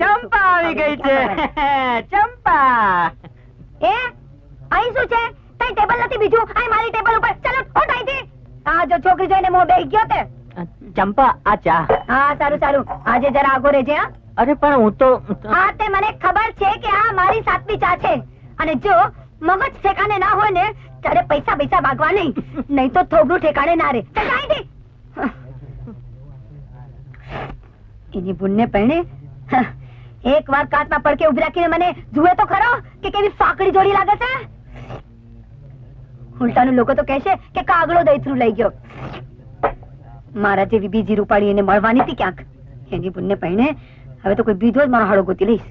ચંપા આવી ગઈ છે. ચંપા. એ અહીં શું છે? તઈ ટેબલ નથી બીજું? અહીં મારી ટેબલ ઉપર. ચલો ઉઠ અહીંથી. આ જો છોકરી જોઈને મોં બેહી ગયો તે. ચંપા આ ચા. હા સારું સારું. આજે જરા આગો રહેજે હા. અરે પણ હું તો હા તે મને ખબર છે કે આ મારી સાતમી ચા છે. અને જો મગજ ઠેકાણે ના હોય ને ત્યારે પૈસા પૈસા ભાગવા નહીં. નહીં તો થોબડું ઠેકાણે ના રે. એની ભૂલને પરણે એક વાર કાચમાં પડકે ઊભી રાખીને મને જુએ તો ખરો કે કેવી સાંકડી જોડી લાગે છે. ઉલટાનું લોકો તો કહેશે કે કાગળો દૈથરું લઈ ગયો. મારા જેવી બીજી રૂપાળી એને મળવાની હતી ક્યાંક. એની પુણ્ય પહેણે હવે તો કોઈ બીજો જ મારો હાડો ગોતી લઈશ.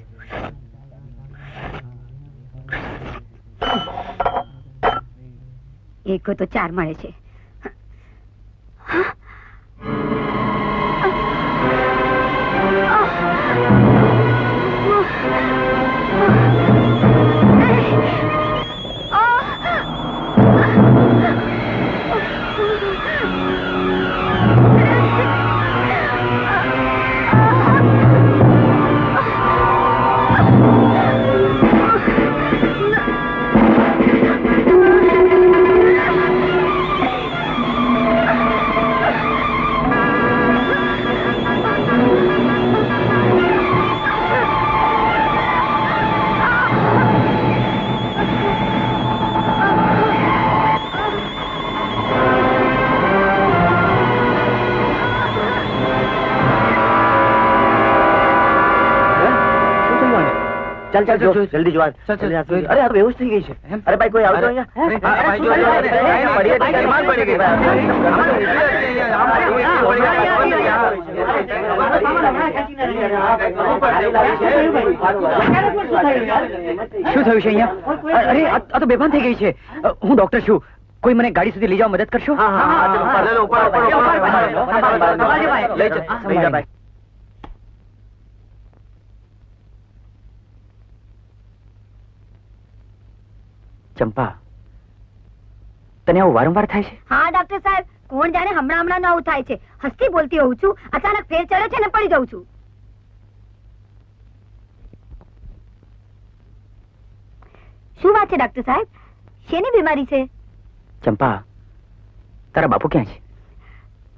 એક તો ચાર મળે છે. Ah! ચાલ ચાલ જલ્દી જો. અરે આ બેહોશ થઈ ગઈ છે અરે ભાઈ કોઈ આવતો શું થાય? છે અહીંયા અરે આ તો બેભાન થઈ ગઈ છે હું ડોક્ટર છું કોઈ મને ગાડી સુધી લઈ જવા મદદ કરશો હા, હા, લઈ જા ભાઈ ચંપા તને આવું વારંવાર થાય છે? હા ડોક્ટર સાહેબ કોણ જાણે હમણાં હમણાં ન આવું થાય છે. હસતી બોલતી હોઉં છું અચાનક ફેર ચડે છે ને પડી જાઉં છું. શું વાત છે ડોક્ટર સાહેબ? શેની બીમારી છે? ચંપા તારા બાપુ ક્યાં છે?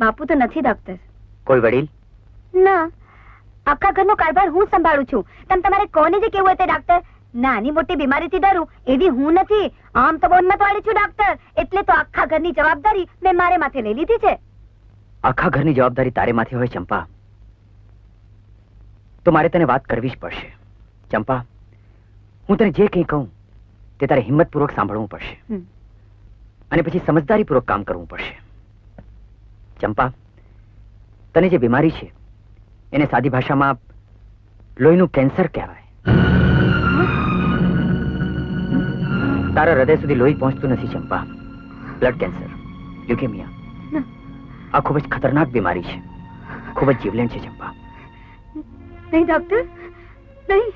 બાપુ તો નથી ડોક્ટર કોઈ વડીલ? ના. આખા ઘરનો કારભાર હું સંભાળું છું. તમ તમારે કોને જે કેવું હોય તે ડોક્ટર નાની મોટી બીમારીથી ડરું એવી હું નથી. આમ તો બહુ વાળી છું ડોક્ટર એટલે તો આખા ઘરની જવાબદારી મેં મારે માથે લઈ લીધી છે. આખા ઘરની જવાબદારી તારે માથે હોય ચંપા. તો મારે તને વાત કરવી જ પડશે. ચંપા હું તને જે કંઈ કહું તે તારે હિંમતપૂર્વક સાંભળવું પડશે. અને પછી સમજદારીપૂર્વક કામ કરવું પડશે. ચંપા તને જે બીમારી છે એને સાદી ભાષામાં લોહીનું કેન્સર કહેવાય. તારા હૃદય સુધી લોહી પહોંચતું નથી ચંપા. બ્લડ કેન્સર લ્યુકેમિયા આ ખૂબ જ ખતરનાક બીમારી છે. ખૂબ જ જીવલેણ છે ચંપા. નહીં ડોક્ટર નહીં.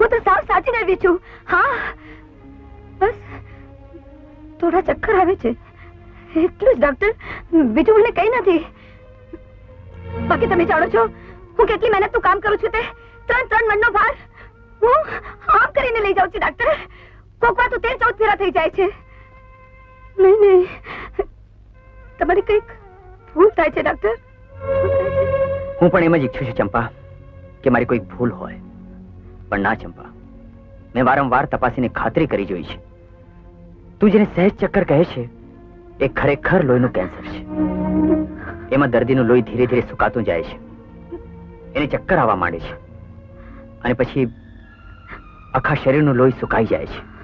હું તો સાવ સાચી આવી છું. હા. બસ. થોડા ચક્કર આવે છે. એટલું જ ડોક્ટર બીજું મને કઈ નથી. બાકી તમે જાણો છો હું કેટલી મહેનતનું કામ કરું છું તે. ત્રણ ત્રણ મણનો ભાર હું આમ કરીને લઈ જાઉં છું ડોક્ટર કોક તો તેર ચૌદ ફેરા થઈ જાય છે. નહીં નહીં. તમારી કંઈક ભૂલ થાય છે ડોક્ટર. હું પણ એમ જ ઈચ્છું છું, ચંપા, કે મારી કોઈ ભૂલ હોય. પણ ના, ચંપા. મેં વારંવાર તપાસીને ખાતરી કરી જોઈ છે. તું જેને સહેજ ચક્કર કહે છે, એ ખરેખર લોહીનું કેન્સર છે. એમાં દર્દીનું લોહી ધીરે ધીરે સુકાતું જાય છે. એને ચક્કર આવવા માંડે છે. અને પછી આખા શરીરનું લોહી સુકાઈ જાય છે.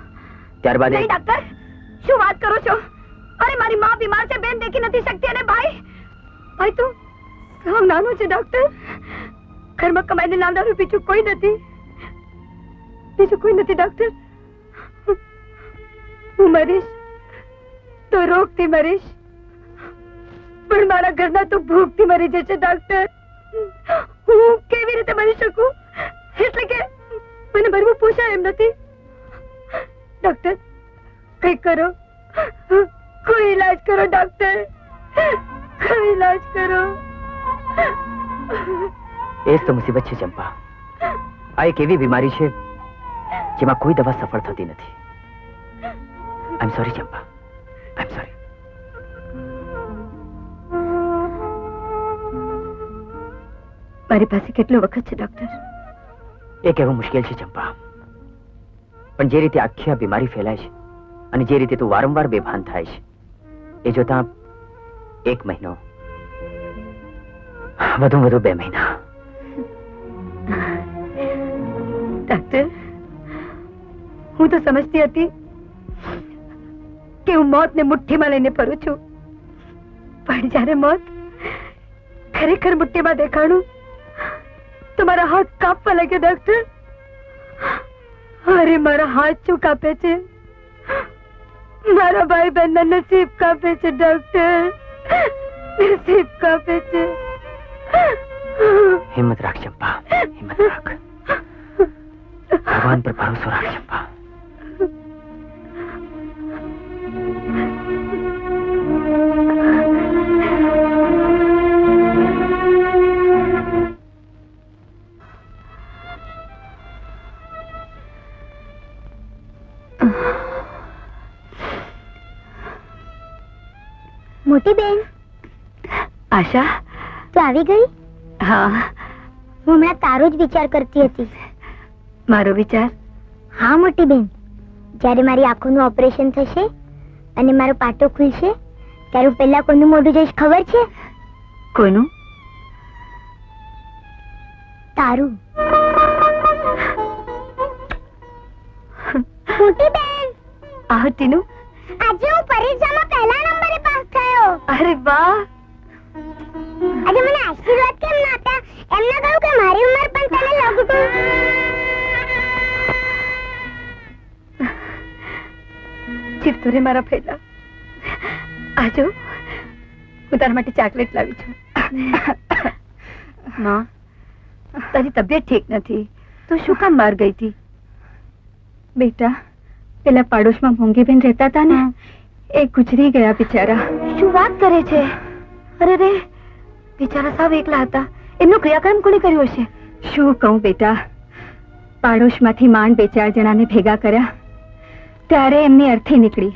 ત્યારબાદ નહીં ડોક્ટર શું વાત કરો છો? અરે મારી માં બીમાર છે બેન દેખી નથી શકતી. અને ભાઈ ભાઈ તું સાવ નાનો છે ડોક્ટર ઘરમાં કમાઈને લાવનારું બીજું કોઈ નથી. બીજું કોઈ નથી ડોક્ટર હું મરીશ તો રોગથી મરીશ. પણ મારા ઘરના તો ભૂખથી મરી જશે ડોક્ટર હું કેવી રીતે મરી શકું? એટલે કે મને મરવું પોષાય એમ નથી. કરો. કોઈ ઈલાજ કરો ડોક્ટર કોઈ ઈલાજ કરો. એ તો મુસીબત છે ચંપા. આ એક એવી બીમારી છે જેમાં કોઈ દવા સફળ થતી નથી. આઈ am sorry Champa. I am sorry મારી પાસે કેટલો વખત છે ડોક્ટર એ કહેવું મુશ્કેલ છે ચંપા. પણ જે રીતે આખી આ બીમારી ફેલાય છે અને જે રીતે તું વારંવાર બેભાન થાય છે, એ જોતા એક મહિનો વધુ વધુ બે મહિના. ડોક્ટર હું તો સમજતી હતી કે હું મોતને મુઠ્ઠીમાં લઈને ફરું છું. પણ જ્યારે મોત ખરેખર મુઠ્ઠીમાં દેખાણું, તો મારા હાથ કાપવા લાગ્યો ડોક્ટર અરે, મારા હાથ શું કાપે છે? મારા ભાઈ બહેનના નસીબ કાપે છે ડોક્ટર નસીબ કાપે છે. હિંમત રાખ, ચંપા. હિંમત રાખ. ભગવાન પર ભરોસો રાખ, ચંપા. મોટી બેન. આશા? તું આવી ગઈ? હા. હું હમણાં તારો જ વિચાર કરતી હતી. મારો વિચાર? હા મોટી બેન. જ્યારે મારી આંખોનું ઓપરેશન થશે અને મારો પાટો ખુલશે ત્યારે હું પહેલા કોનું મોઢું જઈશ ખબર છે? કોનું? તારું. મોટી બેન. આહ ટીનુ આજે હું પરીક્ષામાં પહેલા નંબરે અરે વાહ. આજે મને આશીર્વાદ કેમ ન આપ્યા? એમને કહ્યું કે મારી ઉંમર પણ તને લાગુ જીવતો રે મારા ફેલા. આજો હું તારા માટે ચોકલેટ લાવી છું. માં. તારી તબિયત ઠીક નથી. તું શું કામ બહાર ગઈ હતી? બેટા પેલા પાડોશમાં મોંઘીબેન રહેતા હતા ને? એ ગુજરી ગયા બિચારા. શું વાત કરે છે? અરે રે, બિચારા સાવ એકલા હતા. એમનો ક્રિયાક્રમ કોણે કર્યો હશે? શું કહું બેટા? પાડોશમાંથી માંડ બે ચાર જણાને ભેગા કર્યા. ત્યારે એમની અર્થી નીકળી.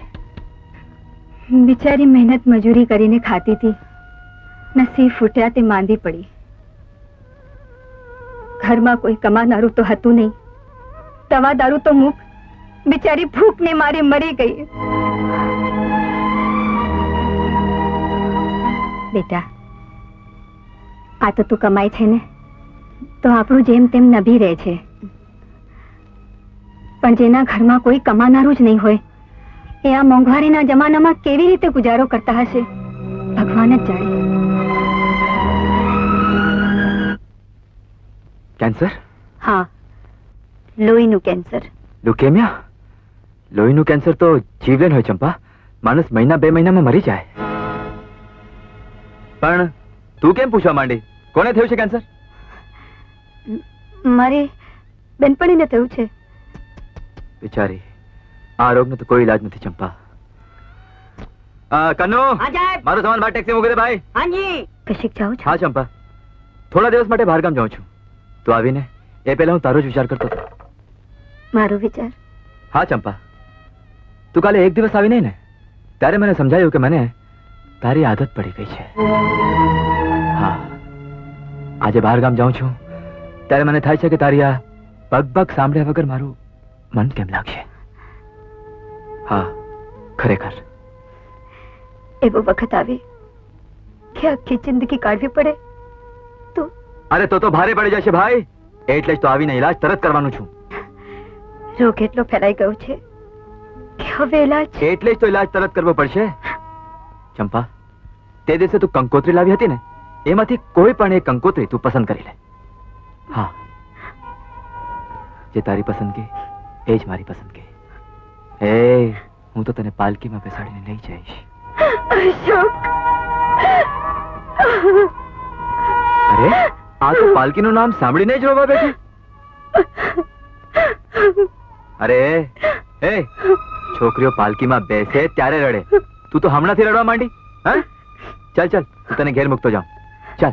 બિચારી મહેનત મજૂરી કરીને ખાતી હતી. નસીબ ફૂટ્યા તે માંદી પડી. ઘરમાં કોઈ કમાનારું તો હતું નહીં. દવા દારૂ તો મૂક. બિચારી ભૂખને મારે મરી ગઈ. બેટા. આ તો તું કમાય છે ને? તો આપણું જેમ તેમ નભી રહે છે. પણ જેના ઘરમાં કોઈ કમાનારું જ નહીં હોય એ આ મોંઘવારીના જમાનામાં કેવી રીતે ગુજારો કરતા હશે? ભગવાન જ જાણે. કેન્સર? હા. લોહીનું કેન્સર. લ્યુકેમિયા લોહીનું કેન્સર તો જીવલેણ હોય ચંપા. માણસ મહિના બે મહિનામાં મરી જાય. પણ તું કેમ પૂછવા માંડી? કોને થયું છે કેન્સર મારી બેનપણીને થયું છે. બિચારી આ રોગનો તો કોઈ ઈલાજ નથી ચંપા. આ, કન્નુ? મારો સામાન બાર ટેક્સી મૂકી દે ભાઈ. કશીક જાઉં છું. હા ચંપા. થોડા દિવસ માટે બહારગામ જાઉં છું. તું આવીને એ પહેલા હું તારો જ વિચાર કરતો હતો. મારો વિચાર? હા ચંપા. તું કાલે એક દિવસ આવી નહીં ને ત્યારે મને સમજાયું કે મને તારી આદત પડી ગઈ છે. હા. આજે બહાર ગામ જાઉં છું. ત્યારે મને થાય છે કે તારી આ પગ પગ સાંભળ્યા વગર મારું મન કેમ લાગશે? હા ખરેખર. એવો વખત આવે કે આખી જિંદગી કાઢવી પડે તો? અરે તો તો ભારે પડી જશે ભાઈ. એટલે જ તો આવીને ઈલાજ તરત કરવાનું છું. રોગ એટલો ફેલાઈ ગયો છે કે હવે ઈલાજ એટલે જ તો ઈલાજ તરત કરવો પડશે. ચંપા તે દિવસે તું કંકોત્રી લાવી હતી ને એમાંથી કોઈ પણ એક કંકોત્રી તું પસંદ કરી લે. હા. જે તારી પસંદગી એ જ મારી પસંદગી. એ હું તો તને પાલકીમાં બેસાડીને લઈ જઈશ. અશોક. અરે આ તો પાલકીનું નામ સાંભળીને જ રોવા બેઠી. અરે એ છોકરીઓ પાલકીમાં બેસે ત્યારે રડે. તું તો હમણાંથી રડવા માંડી? હા? ચાલ ચાલ તને ઘેર મૂકતો જાઉં. ચાલ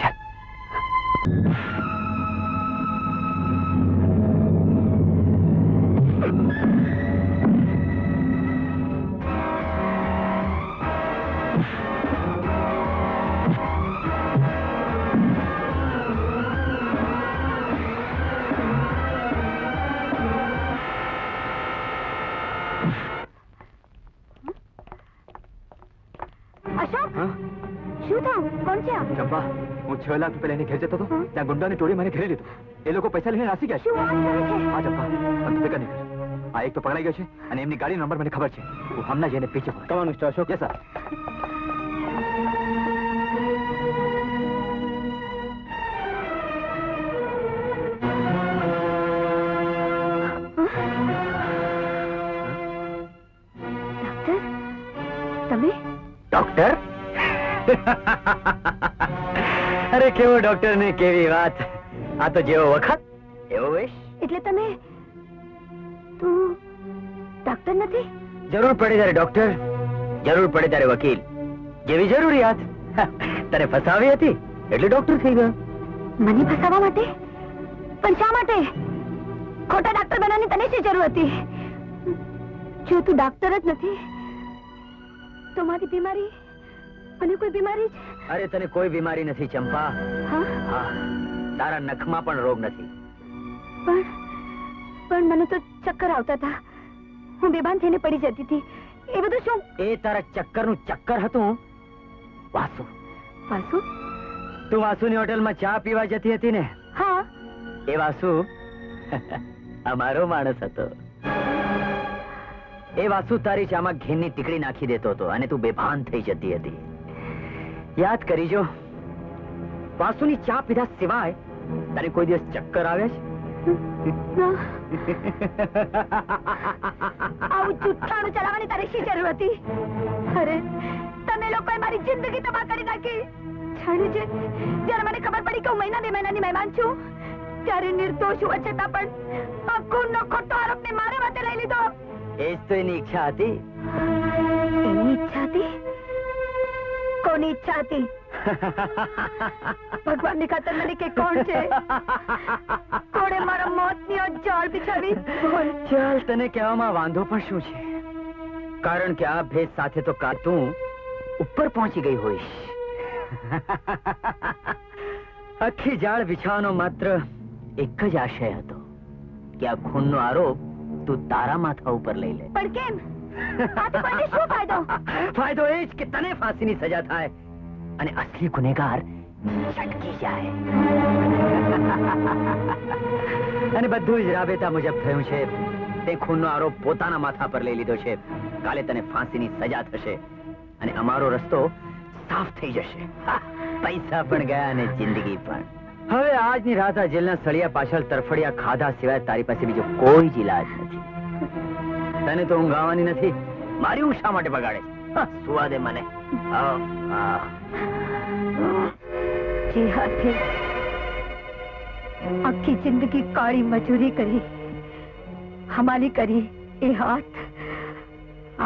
ચાલ. ચંપા હું છ લાખ રૂપિયા લઈને ઘેર જતો હતો ત્યાં ગુંડાની ટોળી મને ઘેરી લીધો એ લોકો પૈસા લઈને નાસી ગયા છે છે હા ચંપા પણ તું ફિકર નહીં આ એક તો પકડાઈ ગયો છે અને એમની ગાડી નંબર મને ખબર છે હું હમણાં જઈને પીછે પડે મિસ્ટર અશોક સર તમે ડોક્ટર અરે કેવો ડોક્ટર ને કેવી વાત. આ તો જેવો વખત એવો વેશ એટલે તમે તું ડોક્ટર નથી? જરૂર પડે ત્યારે ડોક્ટર જરૂર પડે ત્યારે વકીલ. જેવી જરૂરિયાત. તને ફસાવી હતી એટલે ડોક્ટર થઈ ગયો. મને ફસાવવા માટે? પણ શા માટે? ખોટા ડોક્ટર બનવાની તને શી જરૂર હતી? જો તું ડોક્ટર જ નથી તો મારી બીમારી મને કોઈ બીમારી છે? અરે તને કોઈ બીમારી નથી ચંપા. હા? તારા નખમાં પણ રોગ નથી. પણ પણ મને તો ચક્કર આવતા હતા. હું બેભાન થઈને પડી જતી હતી. એ બધું શું? એ તારા ચક્કરનું ચક્કર હતું? વાસુ. વાસુ? તું વાસુની હોટલમાં ચા પીવા જતી હતી ને? હા. એ વાસુ અમારો માણસ હતો. એ વાસુ તારી ચામાં ઘીની ટીકડી નાખી દેતો હતો અને તું બેભાન થઈ જતી હતી. યાદ કરીજો. વાસુની ચા પીધા સિવાય તને કોઈ દિવસ ચક્કર આવે ના આવું જુઠ્ઠાણું ચલાવવાની તારી શી જરૂર હતી? અરે તમે લોકોએ મારી જિંદગી તબાહ કરી નાખી. જાણે છે જ્યારે મને ખબર પડી કે હું મહિના બે મહિનાની મહેમાન છું ત્યારે નિર્દોષ હોવા છતાં પણ આ ખૂનનો ખોટો આરોપને મારા માટે લઈ લીધો. એ જ તો એની ઈચ્છા હતી. એની ઈચ્છા હતી? ઈચ્છા હતી ભગવાનની ખાતર મને કે કોણ છે? કોણે મારા મોતની અજાળ બિછાવી? ચાલ તને કહેવામાં વાંધો પણ શું છે? કારણ કે આ ભેદ સાથે તો કા તું ઉપર પહોંચી ગઈ હોઈશ. આખી જાળ બિછાવાનો માત્ર એક જ આશય હતો કે આ ખૂનનો આરોપ તું તારા માથા ઉપર લઈ લે. પણ કેમ? ફાયદો? એ જ કે તને ફાંસીની સજા થાય અને અસલી ગુનેગાર છટકી જાય. અને બધું જ રાબેતા મુજબ થયું છે. તે ખૂનનો આરોપ પોતાના માથા પર લઈ લીધો છે. કાલે તને ફાંસીની સજા થશે અને અમારો રસ્તો સાફ થઈ જશે. પૈસા પણ ગયા અને જિંદગી પણ. હવે આજની રાત આ જેલના સળિયા પાછળ તરફડિયા ખાધા સિવાય તારી પાસે બીજો કોઈ જ ઇલાજ નથી. તને તો ઊંઘ આવવાની નથી. મારી હું શા માટે બગાડે સુવા દે મને. આખી જિંદગી કાળી મજૂરી કરી. હમાલી કરી. એ હાથ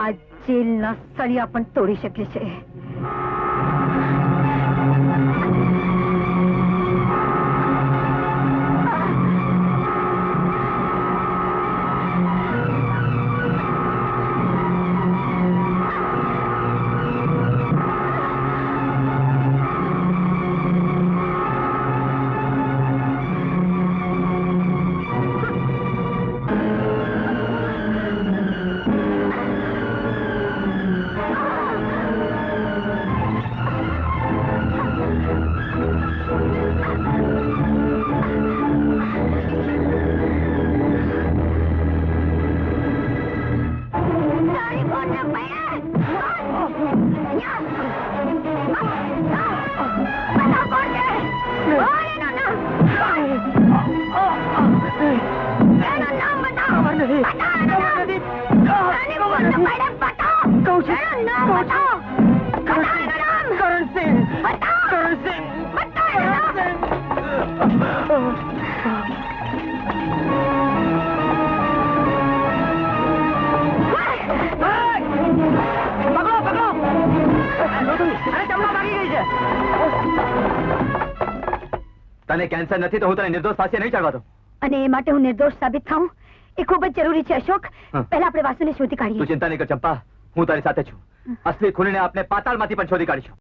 આ જેલના સળિયા પણ તોડી શકે છે. તને કેન્સર નથી તો હું તને નિર્દોષ પાસે નહીં ચડવા દઉં અને એ માટે હું નિર્દોષ સાબિત થાઉં? એ ખૂબ જ જરૂરી છે અશોક. પહેલા આપણે વાસુને શોધી તું ચિંતા નહીં કર ચંપા. હું તારી સાથે છું. અસલી ખૂનીને આપણે પાતાળમાંથી પણ શોધી કાઢીશું.